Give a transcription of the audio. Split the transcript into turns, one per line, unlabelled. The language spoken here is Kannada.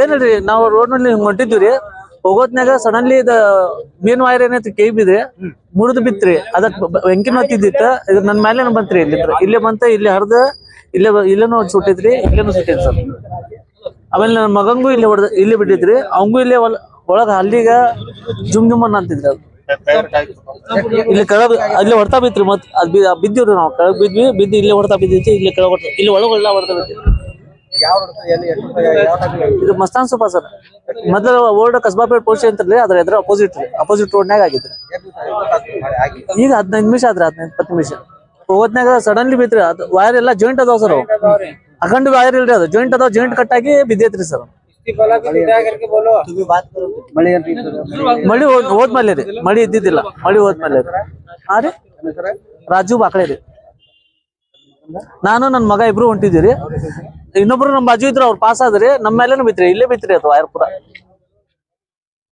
ಏನಿಲ್ರಿ ನಾವು ರೋಡ್ನಲ್ಲಿ ಹಿಂಗ್ ಹೊಂಟಿದ್ವಿ ಹೋಗೋತ್ನಾಗ ಸಡನ್ಲಿ ಇದ ಮೀನ್ ವೈರ್ ಏನೈತಿ ಕೈ ಬಿದ್ರಿ ಮುರಿದು ಬಿತ್ರಿ ಅದಕ್ ಬೆಂಕಿ ಮತ್ತಿದ್ದಿತ್ತ ಇದ್ ನನ್ ಮೇಲೆ ಬಂತ್ರಿ ಇಲ್ಲಿ ಇಲ್ಲೇ ಬಂತ ಇಲ್ಲಿ ಹರ್ದ ಇಲ್ಲೇ ಇಲ್ಲೇನೋ ಸುಟ್ಟೈತ್ರಿ ಇಲ್ಲೇನು ಸುಟ್ಟಿದ್ ಸರ್. ಆಮೇಲೆ ನನ್ನ ಮಗಂಗೂ ಇಲ್ಲಿ ಹೊಡೆದ ಇಲ್ಲಿ ಬಿಟ್ಟಿದ್ರಿ. ಅವಂಗೂ ಇಲ್ಲೇ ಒಳ- ಒಳಗ ಹಲ್ಲಿಗ ಜುಮ್ ಜುಮ್ ಅನ್ನ ಅಂತಿದ್ರಿ ಅದು. ಇಲ್ಲಿ ಕೆಳಗ್ ಅಲ್ಲಿ ಹೊಡ್ತಾ ಬಿತ್ರಿ ಮತ್ ಅದ್ ಬಿದ್ದಿವ್ರಿ ನಾವು. ಕೆಳಗ್ ಬಿದ್ವಿ ಬಿದ್ದು ಇಲ್ಲೇ ಹೊಡ್ತಾ ಬಿದ್ದೈತಿ ಇಲ್ಲಿ ಕೆಳಗ್ ಇಲ್ಲಿ ಒಳಗೆಲ್ಲ ಹೊಡ್ತಾ ಬಿದ್ವಿ ಇದು ಮಸ್ತಾನ್ ಸೂಪ ಸರ್. ಮೊದಲ ಓಲ್ಡ್ ಕಸ್ಬಾಪೇಟ್ ಪೋಸ್ಟ್ ಅಂತಾರಲಿ ಅದ್ರ ಎದ್ರ ಅಪೋಸಿಟ್ ರೀ ಅಪೋಸಿಟ್ ರೋಡ್ನಾಗ ಆಗಿದ್ರೆ. ಈಗ ಹದಿನೈದು ನಿಮಿಷ ಆದ್ರೆ ಹದಿನೈದು ಇಪ್ಪತ್ತು ನಿಮಿಷ. ಹೋದ್ನಾಗ ಸಡನ್ಲಿ ಬಿತ್ರಿ ಅದು ವೈರ್ ಎಲ್ಲ ಜಾಯಿಂಟ್ ಅದಾವ ಸರ್ ಅಖಂಡ ವೈರ್ ಇಲ್ರಿ ಅದು. ಜಾಯಿಂಟ್ ಅದಾವ ಜಾಯಿಂಟ್ ಕಟ್ ಆಗಿ ಬಿದ್ದೈತ್ರಿ ಸರ್ ಮಳಿ ಹೋದ್ ಹೋದ್ಮೇಲೆ ರೀ. ಮಳಿ ಇದ್ದಿದ್ದಿಲ್ಲ. ಮಳಿ ಹೋದ್ಮೇಲೆ ಹಾ ರೀ. ರಾಜು ಬಾಕಳೆ ರೀ. ನಾನು ನನ್ನ ಮಗ ಇಬ್ರು ಹೊಂಟಿದ್ದೀರಿ. ಇನ್ನೊಬ್ರು ನಮ್ ಬಾಜು ಇದ್ರ ಅವ್ರು ಪಾಸ್ ಆದ್ರಿ ನಮ್ಮ ಮೇಲೆ ಬಿತ್ರಿ, ಇಲ್ಲೇ ಬಿತ್ರಿ ಅದು ವೈರ್ ಪೂರ